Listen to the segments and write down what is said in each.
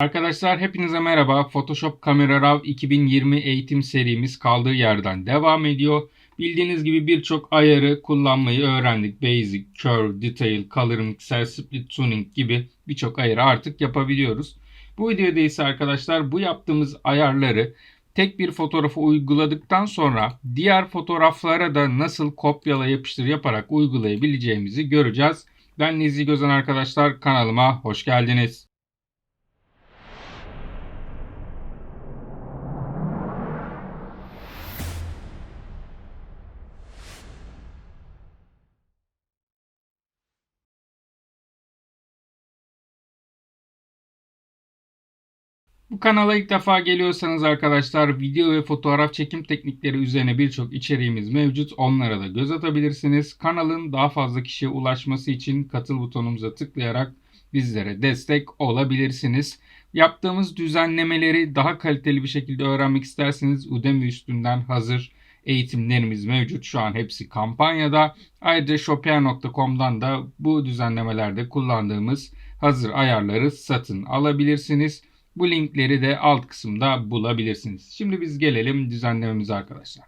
Arkadaşlar hepinize merhaba. Photoshop Camera Raw 2020 eğitim serimiz kaldığı yerden devam ediyor. Bildiğiniz gibi birçok ayarı kullanmayı öğrendik. Basic, Curve, Detail, Color Mixer, Split Tuning gibi birçok ayarı artık yapabiliyoruz. Bu videoda ise arkadaşlar bu yaptığımız ayarları tek bir fotoğrafı uyguladıktan sonra diğer fotoğraflara da nasıl kopyala yapıştır yaparak uygulayabileceğimizi göreceğiz. Ben Nizi Gözen arkadaşlar kanalıma hoş geldiniz. Bu kanala ilk defa geliyorsanız arkadaşlar video ve fotoğraf çekim teknikleri üzerine birçok içeriğimiz mevcut. Onlara da göz atabilirsiniz. Kanalın daha fazla kişiye ulaşması için katıl butonumuza tıklayarak bizlere destek olabilirsiniz. Yaptığımız düzenlemeleri daha kaliteli bir şekilde öğrenmek isterseniz Udemy üstünden hazır eğitimlerimiz mevcut. Şu an hepsi kampanyada. Ayrıca shopier.com'dan da bu düzenlemelerde kullandığımız hazır ayarları satın alabilirsiniz. Bu linkleri de alt kısımda bulabilirsiniz. Şimdi biz gelelim düzenlememize arkadaşlar.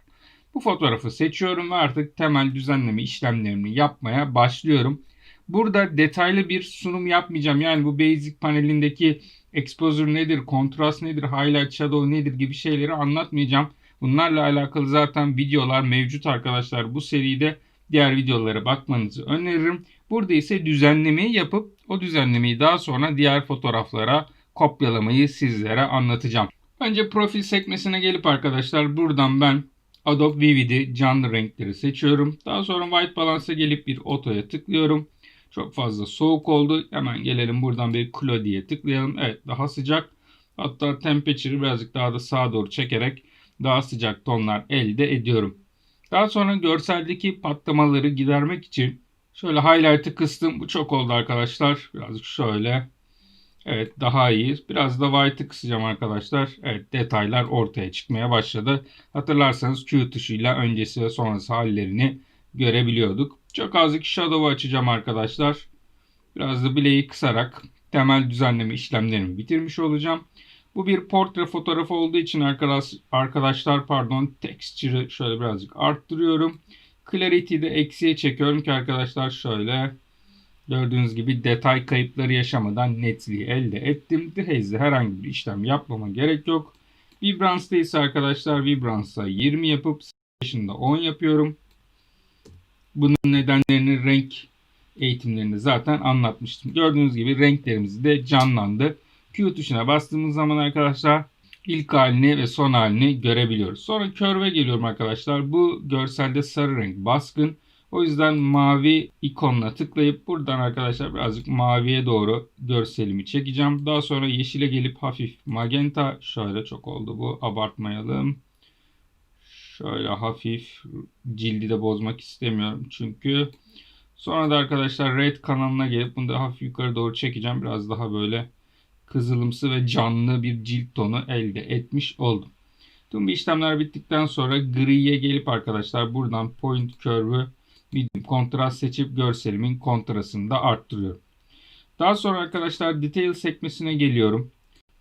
Bu fotoğrafı seçiyorum ve artık temel düzenleme işlemlerini yapmaya başlıyorum. Burada detaylı bir sunum yapmayacağım. Yani bu basic panelindeki exposure nedir, kontrast nedir, highlight, shadow nedir gibi şeyleri anlatmayacağım. Bunlarla alakalı zaten videolar mevcut arkadaşlar. Bu seride diğer videolara bakmanızı öneririm. Burada ise düzenlemeyi yapıp o düzenlemeyi daha sonra diğer fotoğraflara kopyalamayı sizlere anlatacağım. Önce profil sekmesine gelip arkadaşlar buradan ben Adobe Vivid'i canlı renkleri seçiyorum. Daha sonra White Balance'a gelip bir otoya tıklıyorum. Çok fazla soğuk oldu. Hemen gelelim buradan bir Cloudy'ye tıklayalım. Evet daha sıcak. Hatta temperature'ı birazcık daha da sağa doğru çekerek daha sıcak tonlar elde ediyorum. Daha sonra görseldeki patlamaları gidermek için şöyle highlight'ı kıstım. Bu çok oldu arkadaşlar. Birazcık şöyle Evet daha iyi. Biraz da white'ı kısacağım arkadaşlar. Evet detaylar ortaya çıkmaya başladı. Hatırlarsanız Q tuşuyla öncesi ve sonrası hallerini görebiliyorduk. Çok azıcık shadow'u açacağım arkadaşlar. Biraz da bileği kısarak temel düzenleme işlemlerimi bitirmiş olacağım. Bu bir portre fotoğrafı olduğu için arkadaş, arkadaşlar pardon texture'ı şöyle birazcık arttırıyorum. Clarity'yi de eksiye çekiyorum ki arkadaşlar şöyle Gördüğünüz gibi detay kayıpları yaşamadan netliği elde ettim. Dehaze'de herhangi bir işlem yapmama gerek yok. Vibrance'da ise arkadaşlar Vibrance'a 20 yapıp Saturation'da 10 yapıyorum. Bunun nedenlerini renk eğitimlerinde zaten anlatmıştım. Gördüğünüz gibi renklerimiz de canlandı. Q tuşuna bastığımız zaman arkadaşlar ilk halini ve son halini görebiliyoruz. Sonra Curve'e geliyorum arkadaşlar. Bu görselde sarı renk baskın. O yüzden mavi ikonuna tıklayıp buradan arkadaşlar birazcık maviye doğru görselimi çekeceğim. Daha sonra yeşile gelip hafif magenta şöyle çok oldu bu abartmayalım. Şöyle hafif cildi de bozmak istemiyorum çünkü. Sonra da arkadaşlar red kanalına gelip bunu da hafif yukarı doğru çekeceğim. Biraz daha böyle kızılımsı ve canlı bir cilt tonu elde etmiş oldum. Tüm bu işlemler bittikten sonra griye gelip arkadaşlar buradan point curve'ü medium kontrast seçip görselimin kontrastını da arttırıyorum. Daha sonra arkadaşlar detail sekmesine geliyorum.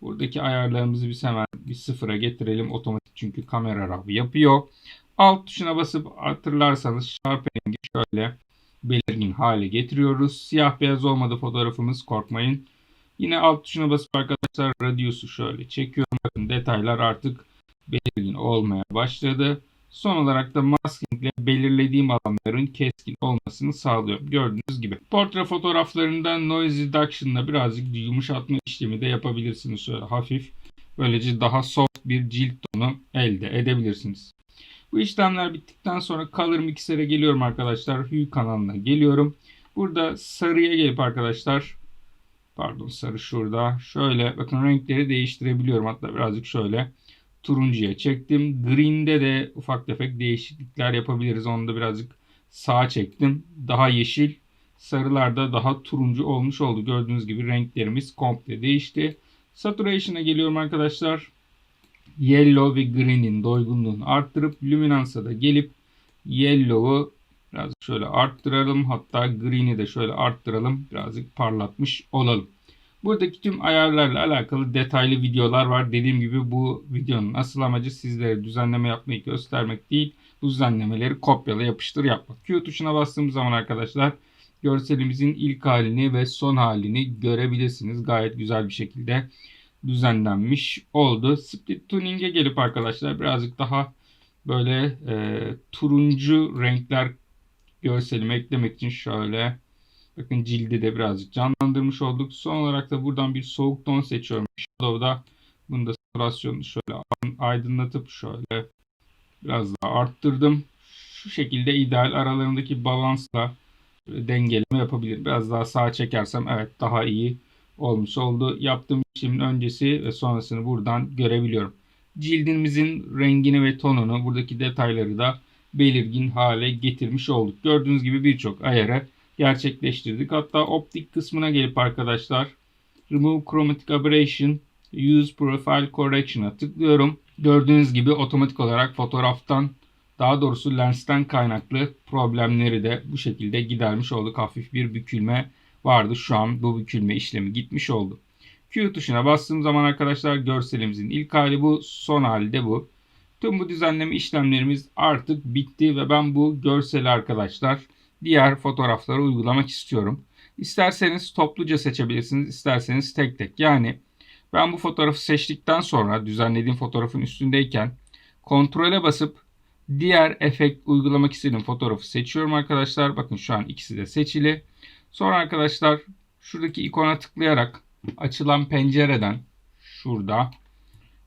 Buradaki ayarlarımızı biz hemen bir sıfıra getirelim. Otomatik çünkü kamera rav yapıyor. Alt tuşuna basıp hatırlarsanız sharpening'i şöyle belirgin hale getiriyoruz. Siyah beyaz olmadı fotoğrafımız korkmayın. Yine alt tuşuna basıp arkadaşlar radius'u şöyle çekiyorum. Bakın detaylar artık belirgin olmaya başladı. Son olarak da masking ile belirlediğim alanların keskin olmasını sağlıyorum. Gördüğünüz gibi. Portre fotoğraflarında noise reduction ile birazcık yumuşatma işlemi de yapabilirsiniz. Şöyle hafif. Böylece daha soft bir cilt tonu elde edebilirsiniz. Bu işlemler bittikten sonra Color Mixer'e geliyorum arkadaşlar. Hue kanalına geliyorum. Burada sarıya gelip arkadaşlar pardon sarı şurada. Şöyle bakın renkleri değiştirebiliyorum. Hatta birazcık şöyle turuncuya çektim. Green'de de ufak tefek değişiklikler yapabiliriz. Onu da birazcık sağa çektim. Daha yeşil. Sarılarda daha turuncu olmuş oldu. Gördüğünüz gibi renklerimiz komple değişti. Saturation'a geliyorum arkadaşlar. Yellow ve green'in doygunluğunu arttırıp luminance'a da gelip yellow'u biraz şöyle arttıralım. Hatta green'i de şöyle arttıralım. Birazcık parlatmış olalım. Buradaki tüm ayarlarla alakalı detaylı videolar var. Dediğim gibi bu videonun asıl amacı sizlere düzenleme yapmayı göstermek değil. Bu düzenlemeleri kopyala yapıştır yapmak. Q tuşuna bastığımız zaman arkadaşlar görselimizin ilk halini ve son halini görebilirsiniz. Gayet güzel bir şekilde düzenlenmiş oldu. Split Tuning'e gelip arkadaşlar birazcık daha böyle e, turuncu renkler görselime eklemek için şöyle bakın cildi de birazcık canlandırmış olduk. Son olarak da buradan bir soğuk ton seçiyorum. Shadow'da bunu da saturasyonu şöyle aydınlatıp şöyle biraz daha arttırdım. Şu şekilde ideal aralarındaki balansla dengeleme yapabilirim. Biraz daha sağa çekersem evet daha iyi olmuş oldu. Yaptığım işlemin öncesi ve sonrasını buradan görebiliyorum. Cildimizin rengini ve tonunu buradaki detayları da belirgin hale getirmiş olduk. Gördüğünüz gibi birçok ayarı gerçekleştirdik. Hatta optik kısmına gelip arkadaşlar Remove Chromatic Aberration Use Profile Correction'a tıklıyorum. Gördüğünüz gibi otomatik olarak fotoğraftan daha doğrusu lensten kaynaklı problemleri de bu şekilde gidermiş olduk. Hafif bir bükülme vardı. Şu an bu bükülme işlemi gitmiş oldu. Q tuşuna bastığım zaman arkadaşlar görselimizin ilk hali bu, son hali de bu. Tüm bu düzenleme işlemlerimiz artık bitti ve ben bu görseli arkadaşlar diğer fotoğraflara uygulamak istiyorum. İsterseniz topluca seçebilirsiniz, isterseniz tek tek. Yani ben bu fotoğrafı seçtikten sonra düzenlediğim fotoğrafın üstündeyken kontrole basıp diğer efekt uygulamak istediğim fotoğrafı seçiyorum arkadaşlar. Bakın şu an ikisi de seçili. Sonra arkadaşlar şuradaki ikona tıklayarak açılan pencereden şurada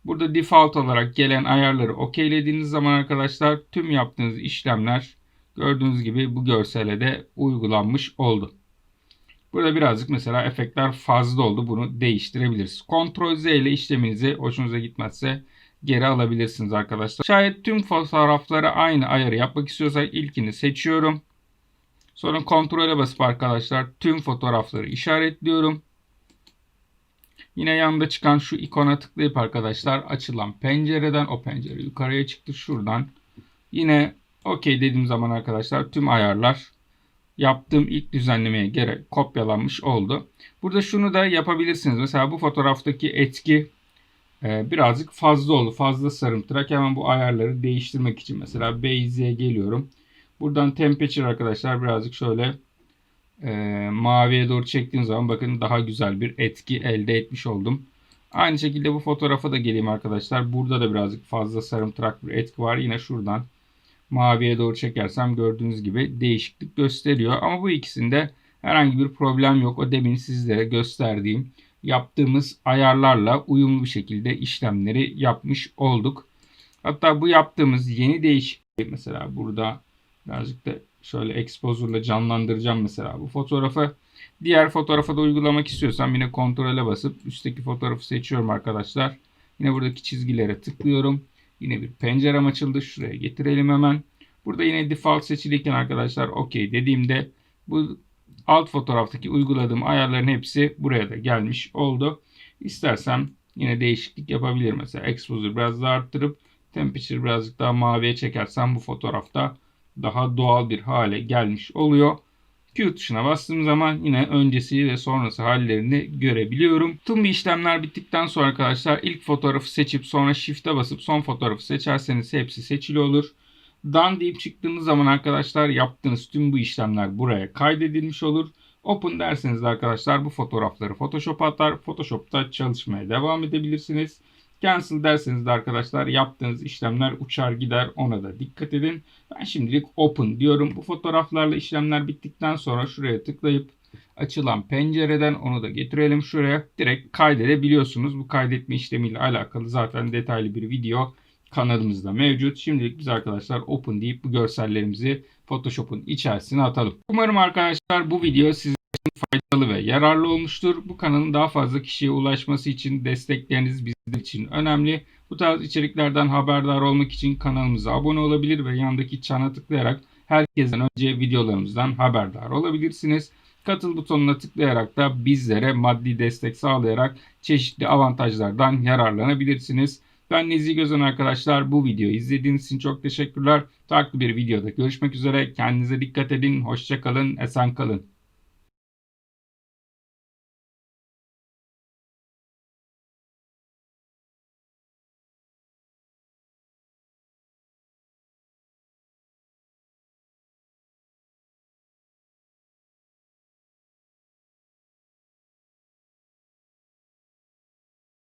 burada default olarak gelen ayarları okeylediğiniz zaman arkadaşlar tüm yaptığınız işlemler gördüğünüz gibi bu görsele de uygulanmış oldu. Burada birazcık mesela efektler fazla oldu. Bunu değiştirebiliriz. Ctrl Z ile işleminizi hoşunuza gitmezse geri alabilirsiniz arkadaşlar. Şayet tüm fotoğraflara aynı ayarı yapmak istiyorsak ilkini seçiyorum. Sonra kontrole basıp arkadaşlar tüm fotoğrafları işaretliyorum. Yine yanında çıkan şu ikona tıklayıp arkadaşlar açılan pencereden o pencere yukarıya çıktı şuradan. Yine OK dediğim zaman arkadaşlar tüm ayarlar yaptığım ilk düzenlemeye göre kopyalanmış oldu. Burada şunu da yapabilirsiniz. Mesela bu fotoğraftaki etki e, birazcık fazla oldu. Fazla sarımtırak. Hemen bu ayarları değiştirmek için mesela Base'e geliyorum. Buradan temperature arkadaşlar birazcık şöyle e, maviye doğru çektiğim zaman bakın daha güzel bir etki elde etmiş oldum. Aynı şekilde bu fotoğrafa da geleyim arkadaşlar. Burada da birazcık fazla sarımtırak bir etki var. Yine şuradan maviye doğru çekersem gördüğünüz gibi değişiklik gösteriyor. Ama bu ikisinde herhangi bir problem yok. O demin sizlere gösterdiğim yaptığımız ayarlarla uyumlu bir şekilde işlemleri yapmış olduk. Hatta bu yaptığımız yeni değişiklik mesela burada birazcık da şöyle exposure'la canlandıracağım mesela bu fotoğrafı. Diğer fotoğrafa da uygulamak istiyorsam yine kontrole basıp üstteki fotoğrafı seçiyorum arkadaşlar. Yine buradaki çizgilere tıklıyorum. Yine bir pencerem açıldı. Şuraya getirelim hemen. Burada yine default seçiliyken arkadaşlar OK dediğimde bu alt fotoğraftaki uyguladığım ayarların hepsi buraya da gelmiş oldu. İstersem yine değişiklik yapabilirim. Mesela exposure biraz daha arttırıp temperature birazcık daha maviye çekersem bu fotoğrafta daha doğal bir hale gelmiş oluyor. Q tuşuna bastığım zaman yine öncesi ve sonrası hallerini görebiliyorum. Tüm bu işlemler bittikten sonra arkadaşlar ilk fotoğrafı seçip sonra Shift'e basıp son fotoğrafı seçerseniz hepsi seçili olur. Done deyip çıktığınız zaman arkadaşlar yaptığınız tüm bu işlemler buraya kaydedilmiş olur. Open derseniz de arkadaşlar bu fotoğrafları Photoshop'a atar. Photoshop'ta çalışmaya devam edebilirsiniz. Cancel derseniz de arkadaşlar yaptığınız işlemler uçar gider ona da dikkat edin. Ben şimdilik open diyorum. Bu fotoğraflarla işlemler bittikten sonra şuraya tıklayıp açılan pencereden onu da getirelim şuraya. Direkt kaydedebiliyorsunuz. Bu kaydetme işlemiyle alakalı zaten detaylı bir video kanalımızda mevcut. Şimdilik biz arkadaşlar open deyip bu görsellerimizi Photoshop'un içerisine atalım. Umarım arkadaşlar bu video sizin faydalı ve yararlı olmuştur. Bu kanalın daha fazla kişiye ulaşması için destekleriniz bizler için önemli. Bu tarz içeriklerden haberdar olmak için kanalımıza abone olabilir ve yandaki çana tıklayarak herkesten önce videolarımızdan haberdar olabilirsiniz. Katıl butonuna tıklayarak da bizlere maddi destek sağlayarak çeşitli avantajlardan yararlanabilirsiniz. Ben Nezih Gözen arkadaşlar. Bu videoyu izlediğiniz için çok teşekkürler. Farklı bir videoda görüşmek üzere. Kendinize dikkat edin. Hoşçakalın. Esen kalın.